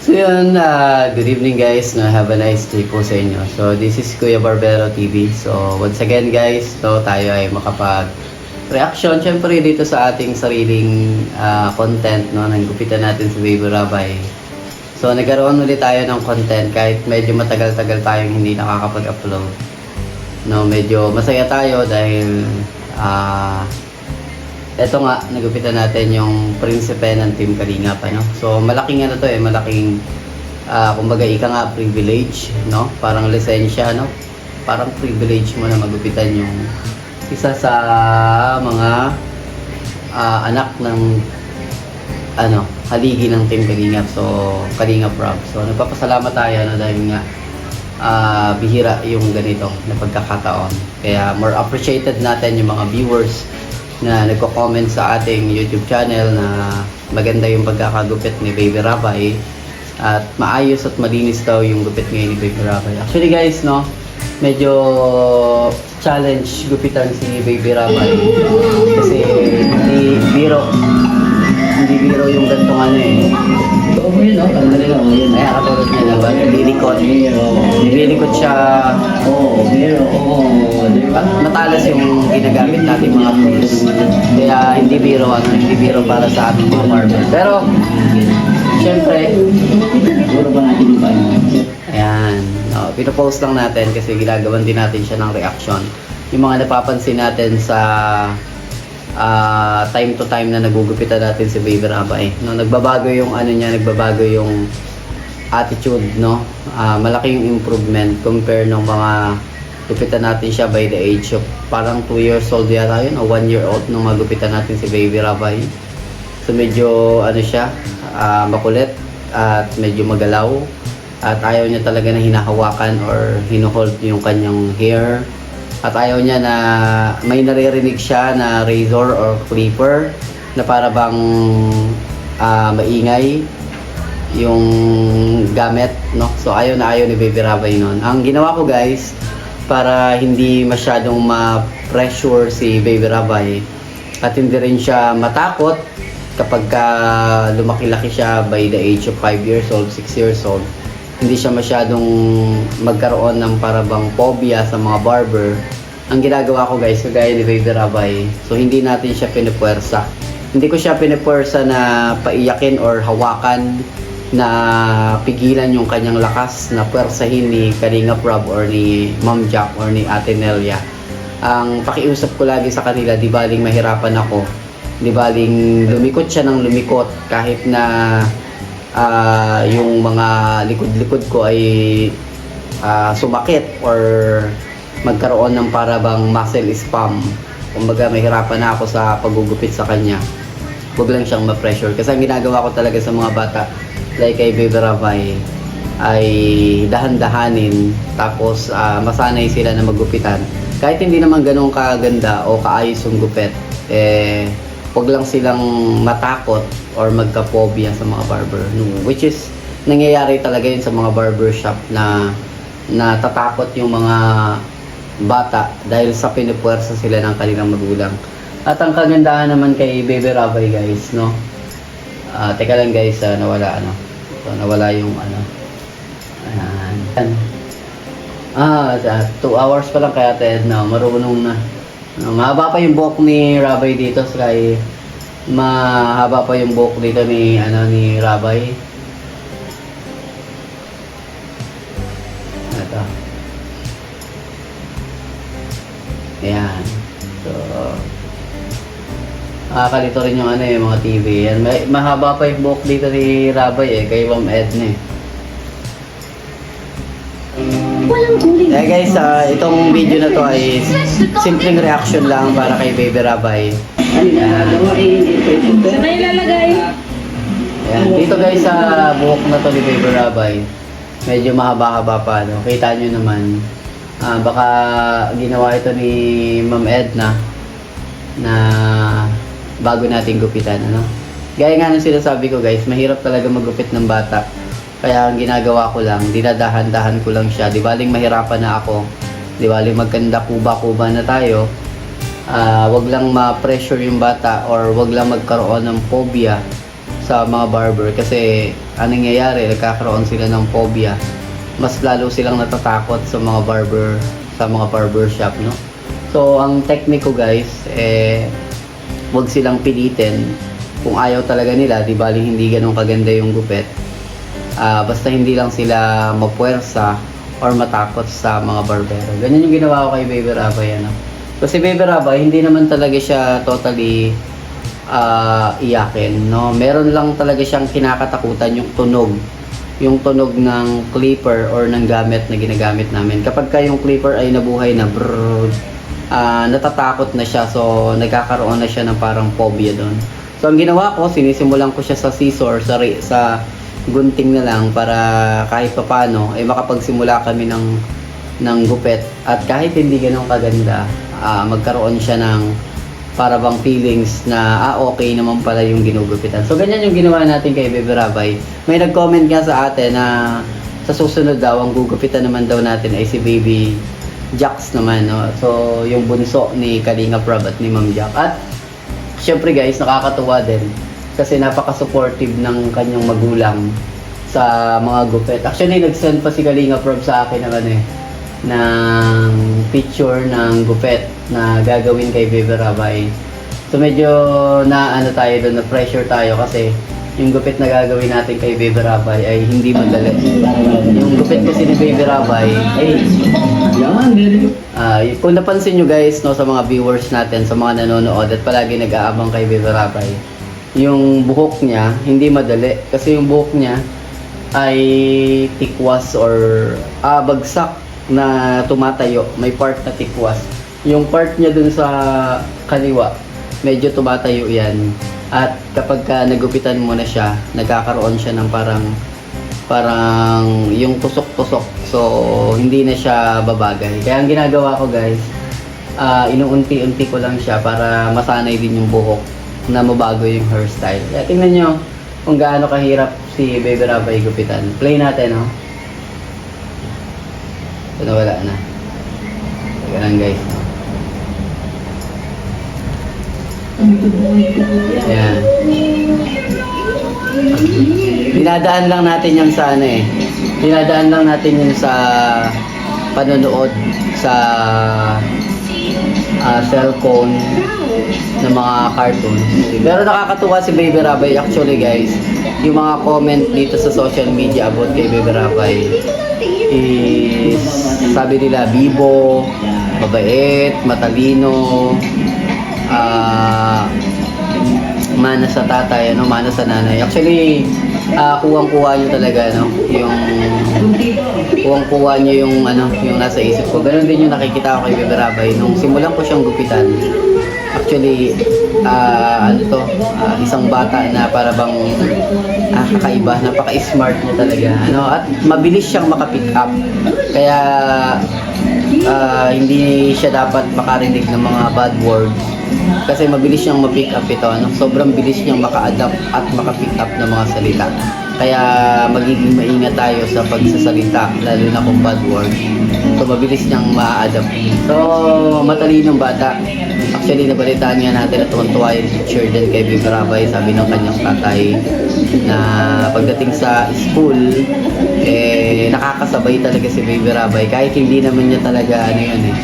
So yun, uh, good evening guys. No, have a nice day po sa inyo. So this is Kuya Barbero TV. So once again guys, no, tayo ay makapag reaction syempre dito sa ating sariling ah, content no nang gupitan natin si Baby Rabay. So nagkaroon ulit tayo ng content kahit medyo matagal-tagal tayong hindi nakakapag-upload. No, medyo masaya tayo dahil ah eto nga, nagupitan natin yung prinsipe ng Team Kalinga pa, no? So, malaking ano to eh, malaking, ah kumbaga, ika nga, privilege, no? Parang lisensya, no? Parang privilege mo na magupitan yung isa sa mga ah, anak ng ano, haligi ng Team Kalingap. So, Kalingap Rob. So, nagpapasalamat tayo no, dahil nga ah, bihira yung ganito na pagkakataon. Kaya more appreciated natin yung mga viewers na nagko-comment sa ating YouTube channel na maganda yung pagkakagupit ni Baby Rabay at maayos at malinis daw yung gupit ngayon ni Baby Rabay. Actually guys, no, medyo challenge gupitan si Baby Rabay kasi hindi biro hindi biro yung gantong ano eh. Oo yun, no? Tanggalin lang. Yun, ay, katulad niya na ba? Nililikot. Nililikot siya. Oo, biro. Oo, di ba? Matalas yung ginagamit natin mga tools. Kaya hindi biro, ano, hindi biro para sa ating mga barber. Pero, syempre, siguro ba natin ba? Ayan. No, pinopost lang natin kasi ginagawan din natin siya ng reaction. Yung mga napapansin natin sa ah, time to time na nagugupitan natin si Baby Rabay. No, nagbabago yung ano niya, nagbabago yung attitude, no? Ah, malaki yung improvement compare nung mga gupitan natin siya by the age of parang 2 years old yata yun o 1 year old nung magupitan natin si Baby Rabay. So medyo ano siya, ah, makulit at medyo magalaw at ayaw niya talaga na hinahawakan or hinuhold yung kanyang hair at ayaw niya na may naririnig siya na razor or clipper na para bang ah, maingay yung gamit, no? So ayaw na ayaw ni Baby Rabay nun. Ang ginawa ko guys, para hindi masyadong ma-pressure si Baby Rabay at hindi rin siya matakot kapag ka lumaki-laki siya by the age of 5 years old, 6 years old hindi siya masyadong magkaroon ng parabang phobia sa mga barber. Ang ginagawa ko guys, kagaya ni Baby Rabay, so hindi natin siya pinupwersa. Hindi ko siya pinupwersa na paiyakin or hawakan na pigilan yung kanyang lakas na pwersahin ni Kalinga Prab or ni Ma'am Jack or ni Ate Nelia. Ang pakiusap ko lagi sa kanila, di baling mahirapan ako. Di baling lumikot siya ng lumikot kahit na ah, yung mga likod-likod ko ay ah, sumakit or magkaroon ng parabang muscle spam. Kumbaga mahirapan na ako sa paggugupit sa kanya. Huwag lang siyang ma-pressure. Kasi ang ginagawa ko talaga sa mga bata, like kay Baby Ravay, ay dahan-dahanin tapos ah, masanay sila na magupitan. Kahit hindi naman ganun kaganda o kaayos yung gupit, eh, huwag lang silang matakot or magka-phobia sa mga barber. No, Which is, nangyayari talaga yun sa mga barbershop na natatakot yung mga bata dahil sa pinupuwersa sila ng kanilang magulang. At ang kagandahan naman kay Baby Rabay guys, no? Ah, teka lang guys, ah, nawala ano. So, nawala yung ano. Ayan. Ah, 2 hours pa lang kaya Ted na marunong na. Uh, mahaba pa yung buhok ni Rabay dito kay mahaba pa yung buhok dito ni ano ni Rabay. Ito. Ayan. So, Nakakalito rin yung ano eh, mga TV. Yan. May, mahaba pa yung buhok dito ni Rabay eh, kay Ma'am Edna eh. Eh guys, ah, itong video na to ay simpleng reaction lang para kay Baby Rabay. Ayan. Sabay lalagay. Ayan. Dito guys sa buhok na to ni Baby Rabay, medyo mahaba-haba pa. No? Kita nyo naman. Ah, baka ginawa ito ni Ma'am Edna na bago nating gupitan. Ano? Gaya nga ng sinasabi ko guys, mahirap talaga magupit ng bata. Kaya ang ginagawa ko lang, dinadahan-dahan ko lang siya. Di baling mahirapan na ako. Di baling magkanda kuba-kuba na tayo. ah, wag lang ma-pressure yung bata or wag lang magkaroon ng phobia sa mga barber kasi anong nangyayari, nagkakaroon sila ng phobia. Mas lalo silang natatakot sa mga barber, sa mga barber shop, no? So, ang technique ko guys, eh, wag silang pilitin. Kung ayaw talaga nila, di bali hindi ganun kaganda yung gupit. Ah, basta hindi lang sila mapuwersa or matakot sa mga barbero. Ganyan yung ginawa ko kay Baby Rabay, ano? Kasi Baby Rabay, hindi naman talaga siya totally ah, iyakin, no? Meron lang talaga siyang kinakatakutan yung tunog. Yung tunog ng clipper or ng gamit na ginagamit namin. Kapag ka yung clipper ay nabuhay na brrrr, ah, natatakot na siya. So, nagkakaroon na siya ng parang phobia doon. So, ang ginawa ko, sinisimulan ko siya sa scissor, sa, sa gunting na lang para kahit papano ay makapagsimula kami ng ng gupet at kahit hindi ganun kaganda ah, magkaroon siya ng para bang feelings na ah okay naman pala yung ginugupitan. So ganyan yung ginawa natin kay Bebe Rabay. May nag-comment nga sa atin na sa susunod daw ang gugupitan naman daw natin ay si Baby Jax naman no. So yung bunso ni Kalinga Prab at ni Ma'am Jack. At syempre guys nakakatuwa din kasi napaka-supportive ng kanyang magulang sa mga gupit. Actually, nag-send pa si Kalinga Prob sa akin ng ano eh, ng picture ng gupet na gagawin kay Bebe Rabay. So medyo na ano tayo doon, na pressure tayo kasi yung gupit na gagawin natin kay Bebe Rabay ay hindi madali. Yung gupit kasi ni Bebe Rabay ay Ah, y- kung napansin nyo guys no sa mga viewers natin, sa mga nanonood at palagi nag-aabang kay Bebe Rabay, yung buhok niya hindi madali kasi yung buhok niya ay tikwas or ah, bagsak na tumatayo, may part na tikwas. Yung part niya dun sa kaliwa, medyo tumatayo yan. At kapag ka nagupitan mo na siya, nagkakaroon siya ng parang parang yung tusok-tusok. So, hindi na siya babagay. Kaya ang ginagawa ko guys, ah inuunti-unti ko lang siya para masanay din yung buhok na mabago yung hairstyle. Kaya tingnan nyo kung gaano kahirap si Baby Rabay gupitan. Play natin, no? Ito na wala na. Teka lang guys. Ayan. Dinadaan lang natin yan sa ano eh. Dinadaan lang natin yun sa panonood sa ah, cellphone ng mga cartoon. Pero nakakatuwa si Baby Rabay actually guys. Yung mga comment dito sa social media about kay Baby Rabay is sabi nila bibo, mabait, matalino, ah mana sa tatay, ano, mana sa nanay. Actually, ah kuwang-kuha niyo talaga, no, yung kuwang-kuha niyo yung ano, yung nasa isip ko. Ganon din yung nakikita ko kay Bebe Rabay nung simulan ko siyang gupitan. Actually, ah ano to, ah, isang bata na para bang ah, kakaiba, napaka-smart niya talaga. Ano, at mabilis siyang makapick up. Kaya ah, hindi siya dapat makarinig ng mga bad words kasi mabilis siyang ma-pick up ito ano? sobrang bilis niyang maka-adapt at maka-pick up ng mga salita kaya magiging maingat tayo sa pagsasalita lalo na kung bad words so mabilis niyang ma-adapt so matalinong bata actually nabalitaan nga natin at tuwan-tuwa yung teacher din kay Rabay. Sabi ng kanyang tatay na pagdating sa school eh nakakasabay talaga si Baby Rabay. Kahit hindi naman niya talaga ano yun eh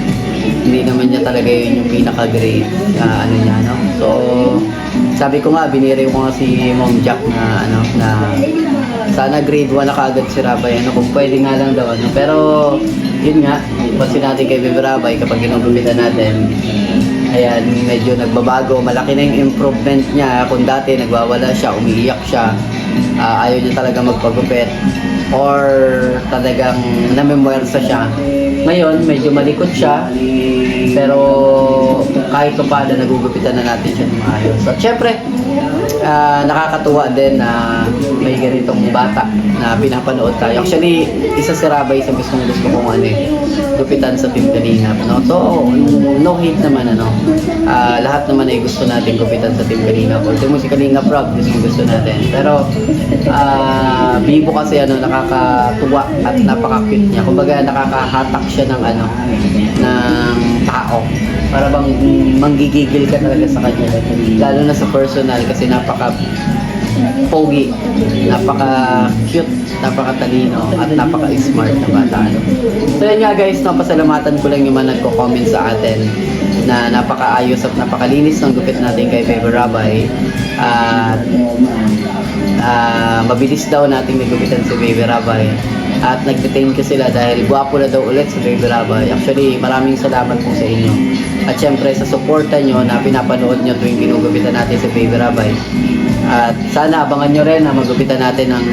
hindi naman niya talaga yun yung pinaka-grade ah, ano niya no? So sabi ko nga biniri ko nga si Mom Jack na ano na sana grade 1 na kaagad si Rabay. Ano kung pwede nga lang daw ano? Pero yun nga pansin natin kay Baby Rabay kapag ginugupitan natin ayan medyo nagbabago. Malaki na yung improvement niya. Kung dati nagwawala siya umiiyak siya. Ah, ayaw niya talaga magpagupit. Or talagang namemwersa siya. Ngayon medyo malikot siya. Pero kahit pa paano nagugupitan na natin siya ng maayos. At syempre ah, nakakatuwa din na may ganitong bata na pinapanood tayo. Actually isa si Rabay sa gusto gusto kong ano eh gupitan sa Team no? So no hate naman ano? Ah, lahat naman ay gusto natin gupitan sa Team Kalingap ultimo si Kalingap Rob gusto gusto natin. Pero ah Bibo kasi ano nakakatuwa at napaka-cute niya. Kumbaga nakakahatak siya ng ano ng tao. Para bang manggigigil ka talaga sa kanya. Lalo na sa personal kasi napaka pogi, napaka cute, napaka talino at napaka smart na bata. So yun nga guys, no, pasalamatan ko lang yung mga nagko-comment sa atin na napakaayos at napakalinis ng gupit natin kay Baby Rabay. At ah, mabilis daw nating nagupitan si Baby Rabay. At nagte-thank you sila dahil gwapo na daw ulit si Baby Rabay. Actually, maraming salamat po sa inyo. At syempre sa suporta nyo na pinapanood nyo tuwing ginugupitan natin si Baby Rabay. At sana abangan nyo rin na magupitan natin ng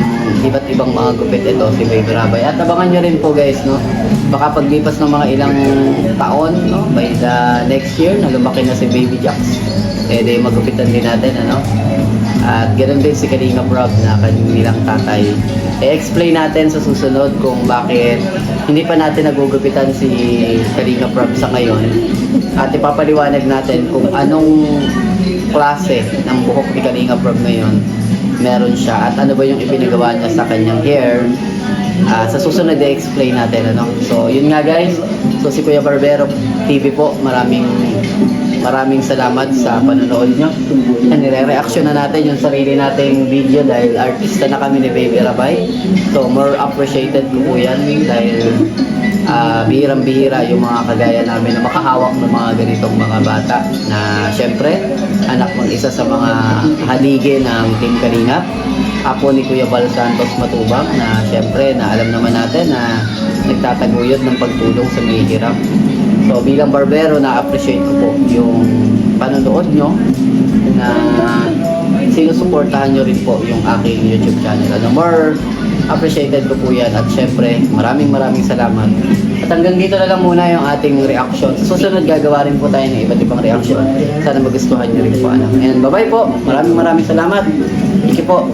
iba't ibang mga gupit ito si Baby Rabay. At abangan nyo rin po guys, no? Baka paglipas ng mga ilang taon, no? By the next year, na lumaki na si Baby Jax. Eh, di magupitan din natin, ano? At ganoon din si Kalinga Rob na kanilang tatay. I-explain natin sa susunod kung bakit hindi pa natin nagugupitan si Kalinga Rob sa ngayon. At ipapaliwanag natin kung anong klase ng buhok ni Kalinga Rob ngayon meron siya at ano ba yung ipinagawa niya sa kanyang hair. Ah, sa susunod i-explain natin ano. So yun nga guys. So si Kuya Barbero TV po, maraming Maraming salamat sa panonood nyo. And nire-reaction na natin yung sarili nating video dahil artista na kami ni Baby Rabay. So more appreciated ko po yan dahil ah, bihirang-bihira yung mga kagaya namin na makahawak ng mga ganitong mga bata na syempre anak ng isa sa mga haligi ng Team Kalingap. Apo ni Kuya Bal Santos Matubang na syempre na alam naman natin na nagtataguyod ng pagtulong sa may hirap. So bilang barbero na-appreciate ko po yung panonood nyo na sinusuportahan nyo rin po yung aking YouTube channel. Ano more appreciated ko po yan at syempre maraming maraming salamat. At hanggang dito na lang muna yung ating reaction. Susunod gagawa rin po tayo ng iba't ibang reaction. Sana magustuhan nyo rin po. Ano. And bye bye po. Maraming maraming salamat. Thank you po.